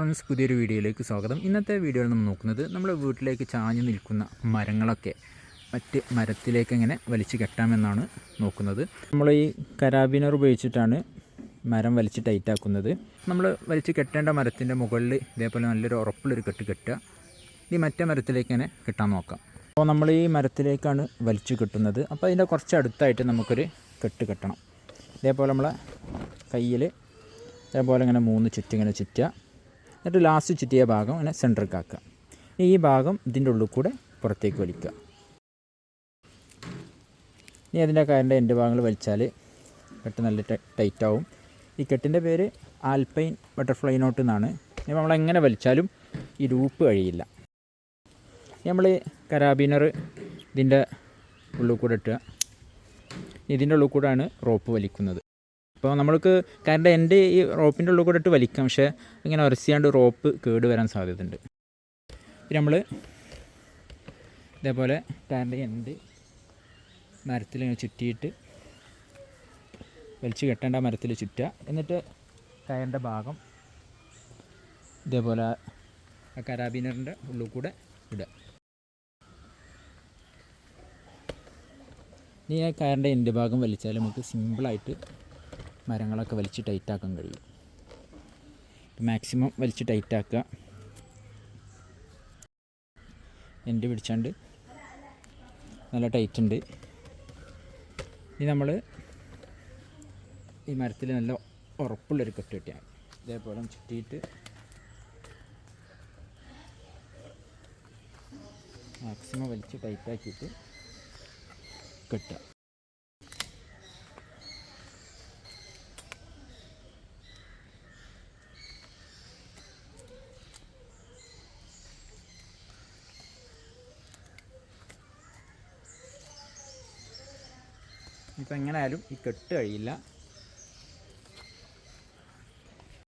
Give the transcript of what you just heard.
Friends പുതിയൊരു വീഡിയോയിലേക്ക് സ്വാഗതം. ഇന്നത്തെ വീഡിയോയിൽ നമ്മൾ നോക്കുന്നത് നമ്മുടെ വീട്ടിലേക്ക് ചാഞ്ഞു നിൽക്കുന്ന മരങ്ങളൊക്കെ മറ്റ് മരത്തിലേക്ക് എങ്ങനെ വലിച്ചു കെട്ടാമെന്നാണ് നോക്കുന്നത്. നമ്മൾ ഈ കരാബിനർ ഉപയോഗിച്ചിട്ടാണ് മരം വലിച്ച് ടൈറ്റാക്കുന്നത് നമ്മൾ വലിച്ച് കെട്ടേണ്ട മരത്തിന്റെ മുകളിൽ ഇതേപോലെ നല്ലൊരു ഉറപ്പുള്ളൊരു കെട്ട് കെട്ടുക. ഇനി മറ്റേ മരത്തിലേക്ക് ഇങ്ങനെ കെട്ടാൻ നോക്കാം. അപ്പോൾ നമ്മൾ ഈ മരത്തിലേക്കാണ് വലിച്ചു കെട്ടുന്നത്. അപ്പോൾ അതിന്റെ കുറച്ച് അടുത്തായിട്ട് നമുക്കൊരു കെട്ട് കെട്ടണം. ഇതേപോലെ നമ്മളെ കയ്യിൽ അതേപോലെ ഇങ്ങനെ മൂന്ന് ചുറ്റിങ്ങനെ ചുറ്റുക. എന്നിട്ട് ലാസ്റ്റ് ചുറ്റിയ ഭാഗം ഇങ്ങനെ സെന്ററിൽ കാക്കുക ഈ ഭാഗം ഇതിന്റെ ഉള്ളിൽ കൂടെ പുറത്തേക്ക് വലിക്കുക. ഇനി അതിന്റെ കയറിന്റെ എന്റെ ഭാഗങ്ങൾ വലിച്ചാൽ കെട്ട് നല്ല ടൈറ്റ് ആവും. ഈ കെട്ടിന്റെ പേര് ആൽപൈൻ ബട്ടർഫ്ലൈ നോട്ട് എന്നാണ്. നമ്മൾ എങ്ങനെ വലിച്ചാലും ഈ ലൂപ്പ് കഴിയില്ല. നമ്മൾ കരാബീനർ ഇതിന്റെ ഉള്ളിൽ കൂടെ ഇട്ടുക. ഇതിന്റെ ഉള്ളിൽ കൂടെയാണ് റോപ്പ് വലിക്കുന്നത്. അപ്പോൾ നമ്മൾക്ക് കാരണം എന്റെ ഈ റോപ്പിന്റെ ഉള്ളിൽ കൂടെ ഇട്ട് വലിക്കാം. പക്ഷേ ഇങ്ങനെ ഉരസിയാണ്ട് റോപ്പ് കേട് വരാൻ സാധ്യതയുണ്ട്. പിന്നെ നമ്മൾ ഇതേപോലെ കാരണം എന്ത് മരത്തിൽ ചുറ്റിയിട്ട് വലിച്ചു കെട്ടേണ്ട മരത്തിൽ ചുറ്റുക. എന്നിട്ട് കയറിന്റെ ഭാഗം ഇതേപോലെ ആ കരാബീനറിന്റെ ഉള്ളിൽ കൂടെ ഇടുക. ഇനി ആ കയറിന്റെ എന്റെ ഭാഗം വലിച്ചാൽ നമുക്ക് സിമ്പിളായിട്ട് മരങ്ങളൊക്കെ വലിച്ച് ടൈറ്റാക്കാൻ കഴിയും. മാക്സിമം വലിച്ച് ടൈറ്റാക്കുക. എന്റെ പിടിച്ചാണ്ട് നല്ല ടൈറ്റ് ഉണ്ട് ഇനി നമ്മൾ ഈ മരത്തിൽ നല്ല ഉറപ്പുള്ളൊരു കെട്ട് കെട്ടിയാൽ ഇതേപോലെ ചുറ്റിയിട്ട് മാക്സിമം വലിച്ച് ടൈറ്റാക്കിയിട്ട് കെട്ടുക. ഇപ്പം എങ്ങനെയായാലും ഈ കെട്ട് കഴിയില്ല.